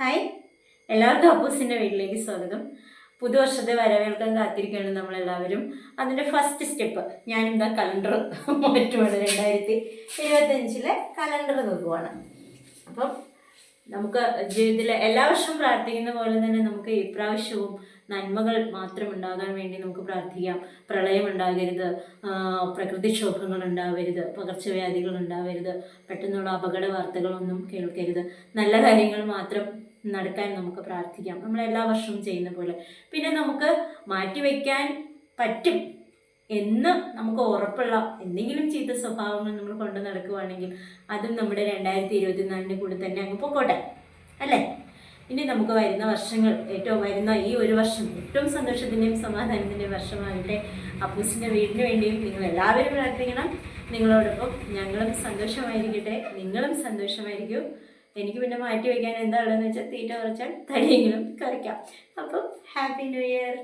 Hi. എല്ലാവർക്കും അപ്പൂസിന്റെ വീട്ടിലേക്ക് സ്വാഗതം. പുതുവർഷത്തെ വരവേൽക്കാൻ കാത്തിരിക്കുകയാണ് നമ്മളെല്ലാവരും. അതിന്റെ ഫസ്റ്റ് സ്റ്റെപ്പ് ഞാനിതാ കലണ്ടർ മാറ്റുവാണ് രണ്ടായിരത്തി ഇരുപത്തഞ്ചിലെ കലണ്ടർ നോക്കുവാണ്. അപ്പം നമുക്ക് ജീവിതത്തിലെ എല്ലാ വർഷവും പ്രാർത്ഥിക്കുന്ന പോലെ തന്നെ നമുക്ക് ഇപ്രാവശ്യവും നന്മകൾ മാത്രം ഉണ്ടാകാൻ വേണ്ടി നമുക്ക് പ്രാർത്ഥിക്കാം. പ്രളയം ഉണ്ടാകരുത്. പ്രകൃതിക്ഷോഭങ്ങൾ ഉണ്ടാവരുത്. പകർച്ചവ്യാധികൾ ഉണ്ടാവരുത്. പെട്ടെന്നുള്ള അപകട വാർത്തകളൊന്നും കേൾക്കരുത്. നല്ല കാര്യങ്ങൾ മാത്രം നടക്കാൻ നമുക്ക് പ്രാർത്ഥിക്കാം. നമ്മൾ എല്ലാ വർഷവും ചെയ്യുന്ന പോലെ. പിന്നെ നമുക്ക് മാറ്റിവെക്കാൻ പറ്റും. എന്ന് നമുക്ക് ഉറപ്പുള്ള എന്തെങ്കിലും ചീത്ത സ്വഭാവങ്ങൾ നമ്മൾ കൊണ്ടു നടക്കുവാണെങ്കിൽ അതും നമ്മുടെ രണ്ടായിരത്തി ഇരുപത്തിനാലിന് കൂടി തന്നെ അങ്ങ് പൊക്കോട്ടെ അല്ലേ? ഇനി നമുക്ക് വരുന്ന വർഷങ്ങൾ ഏറ്റവും വരുന്ന ഈ ഒരു വർഷം ഏറ്റവും സന്തോഷത്തിന്റെയും സമാധാനത്തിന്റെയും വർഷമാകട്ടെ. അപ്പൂസിന്റെ വീടിന് വേണ്ടിയും നിങ്ങൾ എല്ലാവരും പ്രാർത്ഥിക്കണം. നിങ്ങളോടൊപ്പം ഞങ്ങളും സന്തോഷമായിരിക്കട്ടെ. നിങ്ങളും സന്തോഷമായിരിക്കും. എനിക്ക് പിന്നെ മാറ്റി വയ്ക്കാൻ എന്താ ഉള്ളതെന്ന് വെച്ചാൽ തീറ്റ കുറച്ചാൽ തടിയെങ്കിലും കറിക്കാം. അപ്പം ഹാപ്പി ന്യൂ ഇയർ.